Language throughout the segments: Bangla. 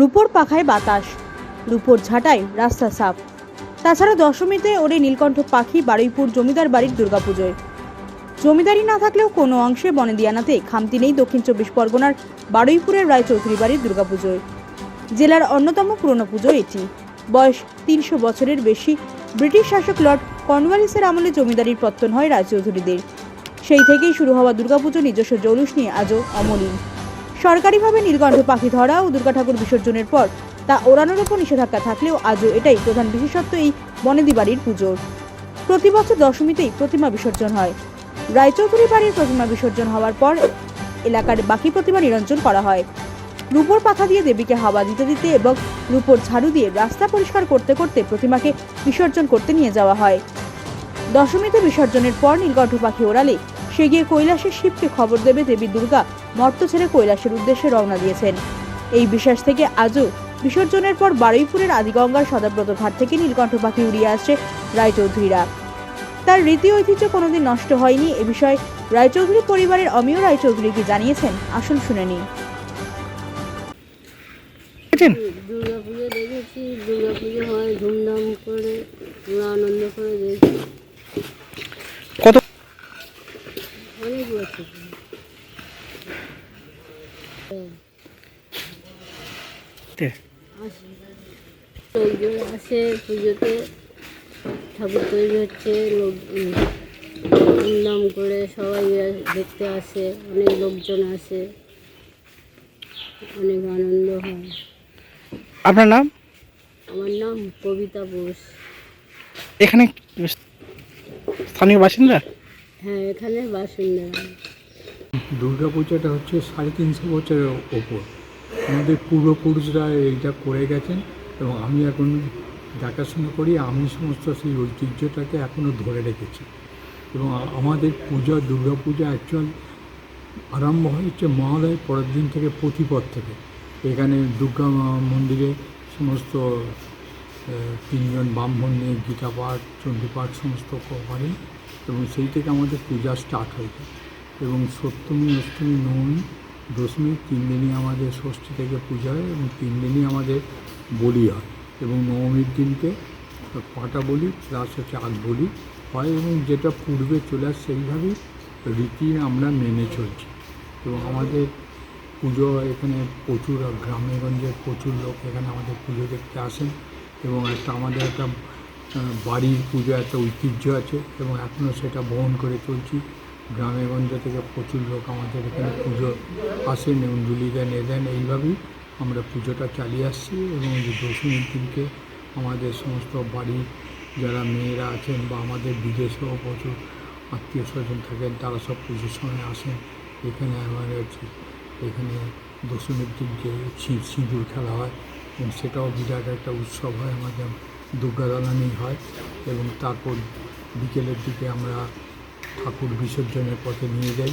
রূপোর পাখায় বাতাস, রূপোর ঝাঁটায় রাস্তা সাফ তাছাড়া দশমীতে ওরে নীলকণ্ঠ পাখি বারুইপুর জমিদার বাড়ির দুর্গাপুজোয়। জমিদারি না থাকলেও কোনো অংশে বনেদিয়ানাতে খামতি নেই দক্ষিণ চব্বিশ পরগনার বারুইপুরের রায়চৌধুরী বাড়ির দুর্গাপুজোয়। জেলার অন্যতম পুরনো পুজো এটি। বয়স তিনশো বছরের বেশি, ব্রিটিশ শাসক লর্ড কর্নওয়ালিসের আমলে জমিদারির পত্তন হয় রায়চৌধুরীদের। সেই থেকেই শুরু হওয়া দুর্গাপুজো নিজস্ব জৌলুস নিয়ে আজও অমলিন। সরকারিভাবে নীলকণ্ঠ পাখি ধরা ও দুর্গা ঠাকুর বিসর্জনের পর তা ওড়ানোর উপর নিষেধাজ্ঞা থাকলেও আজও এটাই প্রধান বিশেষত্ব এই বনেদি বাড়ির পুজোর। প্রতি বছর দশমীতেই প্রতিমা বিসর্জন হয়। রায়চৌধুরী বাড়ির প্রতিমা বিসর্জন হওয়ার পর এলাকার বাকি প্রতিমা নিরঞ্জন করা হয়। রূপোর পাখা দিয়ে দেবীকে হাওয়া দিতে দিতে এবং রূপোর ঝাড়ু দিয়ে রাস্তা পরিষ্কার করতে করতে প্রতিমাকে বিসর্জন করতে নিয়ে যাওয়া হয়। দশমীতে বিসর্জনের পর নীলকণ্ঠ পাখি ওড়ালে সে গিয়ে কৈলাসের শিবকে খবর দেবে দেবী দুর্গা মর্ত ছেড়ে কৈলাসের উদ্দেশ্যে রওনা দিয়েছেন। এই বিশ্বাস থেকে আজও বিসর্জনের পর বারুইপুরের আদিগঙ্গার সদাব্রত ঘাট থেকে নীলকণ্ঠ পাখি উড়িয়ে আসছে রায়চৌধুরীরা। তার রীতি ঐতিহ্য কোনোদিন নষ্ট হয়নি এ বিষয়ে রায়চৌধুরী পরিবারের অমিয় রায়চৌধুরী কি জানিয়েছেন? আসুন শুনে নিন দেখেছেন দুর্গা পুজো দেখেছি দুর্গা পুজো হয় ধুমধাম করে আমরা আনন্দ করে দেখি কত অনেক বছর তে? আসে লোকজন আসে পুজোতে ঠাকুর তৈরি হচ্ছে লোক ধুমধাম করে সবাই দেখতে আসে অনেক লোকজন আসে অনেক আনন্দ হয়। আপনার নাম? আমার নাম কবিতা বোস। এখানে স্থানীয় বাসিন্দা? হ্যাঁ এখানে বাসিন্দা। দুর্গা পূজাটা হচ্ছে সাড়ে তিনশো বছরের ওপর। আমাদের পূর্বপুরুষরা এইটা করে গেছেন এবং আমি এখন দেখাশোনা করি, আমি সমস্ত সেই ঐতিহ্যটাকে এখনও ধরে রেখেছি। এবং আমাদের পূজা, দুর্গা পূজা অ্যাকচুয়াল আরম্ভ হয়েছে মহালয়ের পরের দিন থেকে প্রতিপদ থেকে। এখানে দুর্গা মন্দিরে সমস্ত তিনজন ব্রাহ্মণ নিয়ে গীতা পাঠ চণ্ডীপাঠ সমস্ত করেন এবং সেই থেকে আমাদের পূজা স্টার্ট হয়েছে। এবং সপ্তমী, অষ্টমী, নবমী, দশমী তিন দিনই আমাদের ষষ্ঠী থেকে পূজা হয় এবং তিন দিনই আমাদের বলি হয় এবং নবমীর দিনকে পাটা বলি প্লাস হচ্ছে আগ বলি হয় এবং যেটা পূর্বে চলে আসে সেইভাবেই রীতি আমরা মেনে চলছি। এবং আমাদের পুজো এখানে প্রচুর গ্রামে গঞ্জে প্রচুর লোক এখানে আমাদের পুজো দেখতে আসেন এবং একটা আমাদের একটা বাড়ির পুজো, একটা ঐতিহ্য আছে এবং এখনও সেটা বহন করে চলছি। গ্রামে গঞ্জে থেকে প্রচুর লোক আমাদের এখানে পুজো আসেন এবং জুলি দেন এ দেন এইভাবেই আমরা পুজোটা চালিয়ে আসছি এবং দশমীর দিনকে আমাদের সমস্ত বাড়ি যারা মেয়েরা আছেন বা আমাদের বিদেশেও প্রচুর আত্মীয় স্বজন থাকেন, তারা সব পুজোর সময় আসেন। এখানে আমাদের এখানে দশমীর দিনকে সিঁদুর খেলা হয় এবং সেটাও বিরাট একটা উৎসব হয়। আমাদের দুর্গা দালানি হয় এবং তারপর বিকেলের দিকে আমরা ঠাকুর বিসর্জনের পথে নিয়ে যাই।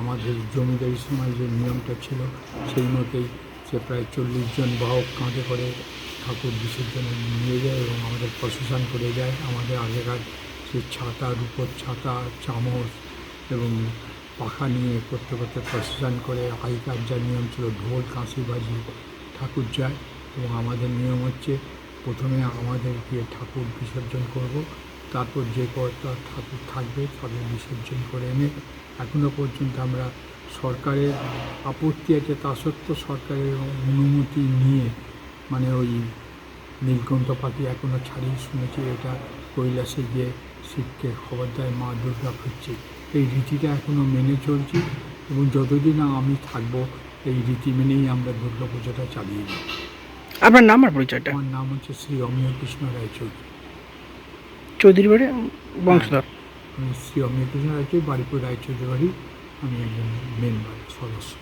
আমাদের জমিদারি সময় যে নিয়মটা ছিল, সেই মতেই সে প্রায় চল্লিশ জন বাহক কাঁধে করে ঠাকুর বিসর্জনে নিয়ে যায় এবং আমাদের প্রশাসন করে যায়। আমাদের আগেকার সে ছাতা, রূপোর ছাতা, চামচ এবং পাখা নিয়ে করতে করতে প্রশাসন করে, আগেকার যা নিয়ম ছিল, ঢোল, কাঁসি বাজি ঠাকুর যায় এবং আমাদের নিয়ম হচ্ছে, প্রথমে আমাদের গিয়ে ঠাকুর বিসর্জন করব। তারপর যে কটা ঠাকুর থাকবে তাদের বিসর্জন করে এনে এখনও পর্যন্ত আমরা সরকারের আপত্তি আছে তা সত্ত্বেও সরকারের অনুমতি নিয়ে মানে ওই নীলকণ্ঠ পাখি এখনও ছাড়িয়ে শুনেছি এটা কৈলাসে গিয়ে শিবকে খবর দেয় মা দুর্গা ফিরছে। এই রীতিটা এখনও মেনে চলছি এবং যতদিন আমি থাকব এই রীতি মেনেই আমরা দুর্গা পুজোটা চালিয়ে যাই আপনার নাম আর পরিচয়টা? আমার নাম হচ্ছে শ্রী অমিয় কৃষ্ণ রায়চৌধুরী। চৌধুরী বাড়ি বংশধর শ্রী অমিয় কৃষ্ণ রায়চৌধুরী বাড়িপুর রায়চৌধুরী বাড়ি আমি একজন মেন বাড়ির সদস্য